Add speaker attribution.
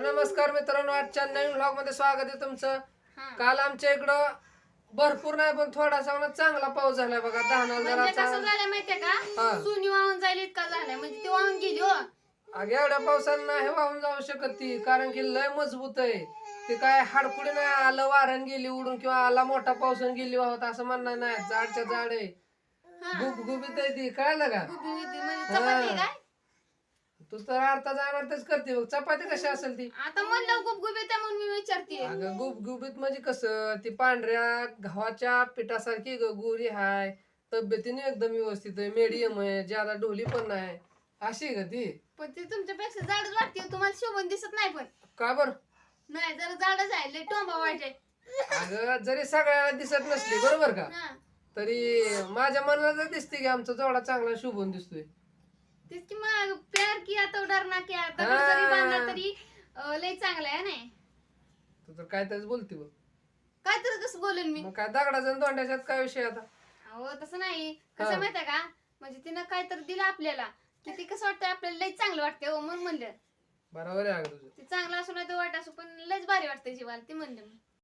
Speaker 1: तर नमस्कार मित्रांनो आजच्या नवीन व्लॉगमध्ये स्वागत आहे तुमचं.
Speaker 2: हा.
Speaker 1: काल आमच्या इकडं भरपूर नाही पण थोडासा ना चांगला पाऊस झालाय बघा. दहा
Speaker 2: म्हणजे
Speaker 1: जरा
Speaker 2: कसं झालं माहितीये
Speaker 1: हा.
Speaker 2: का सुनी वाहून जाईल इतका झालाय. म्हणजे ती वाहून गेली हो.
Speaker 1: अगे एवढ्या पावसानं नाही वाहून जाऊ शकत ती कारण की लय मजबूत आहे. ते काय हाडकुडी नाही आलं वारण गेली उडून किंवा आला मोठा पावसानं गेली वाहत असं म्हणणार नाही. जाडच्या जाड आहे.
Speaker 2: हा.
Speaker 1: गुबगुबीत आहे ती कळलं का?
Speaker 2: म्हणजे चपाती काय?
Speaker 1: तू तर जाणार तेच करते बघ. चपाती कशी असेल ती?
Speaker 2: आता म्हणलं गुबगुबी त्या म्हणून मी विचारते.
Speaker 1: अगं गुबगुबीत म्हणजे कसं? ती पांढऱ्या गव्हाच्या पिठासारखी ग- गोरी हाय. तब्येतीने एकदम व्यवस्थित आहे. मीडियम आहे. ज्यादा ढोली पण नाही. अशी आहे का ती?
Speaker 2: पण ती तुमच्यापेक्षा जाडच वाटते. तुम्हाला शोभून दिसत नाही पण.
Speaker 1: का बर?
Speaker 2: नाही जरा जाडच आहे. लय टोंबा आहे
Speaker 1: अगं जरी सगळ्याला दिसत नसली बरोबर का?
Speaker 2: हा.
Speaker 1: तरी माझ्या मनाला तर दिसते की आमचा जोडा चांगला शुभून दिसतोय.
Speaker 2: तेच की मग प्यार किया तो डरना किया तर
Speaker 1: हा.
Speaker 2: जरी बांधला तरी अं, लय चांगला आहे नाही
Speaker 1: तू तर काय तरीच बोलते बघ.
Speaker 2: काय तर कसं बोलेन मी.
Speaker 1: मग काय दगडाचा आणि दोंड्याच्यात काय विषय आता?
Speaker 2: अहो तसं नाही.
Speaker 1: हा.
Speaker 2: कसं माहितीये का? म्हणजे तिनं काय तर दिलं आपल्याला की ते कसं वाटतं आपल्याला लय चांगलं वाटतं हो म्हणून म्हणलं.
Speaker 1: बरोबर आहे अगं तुझं.
Speaker 2: ते चांगलं असू नाही तर वाईट असू पण लयच भारी वाटतं जीवाला ते म्हणलं मी.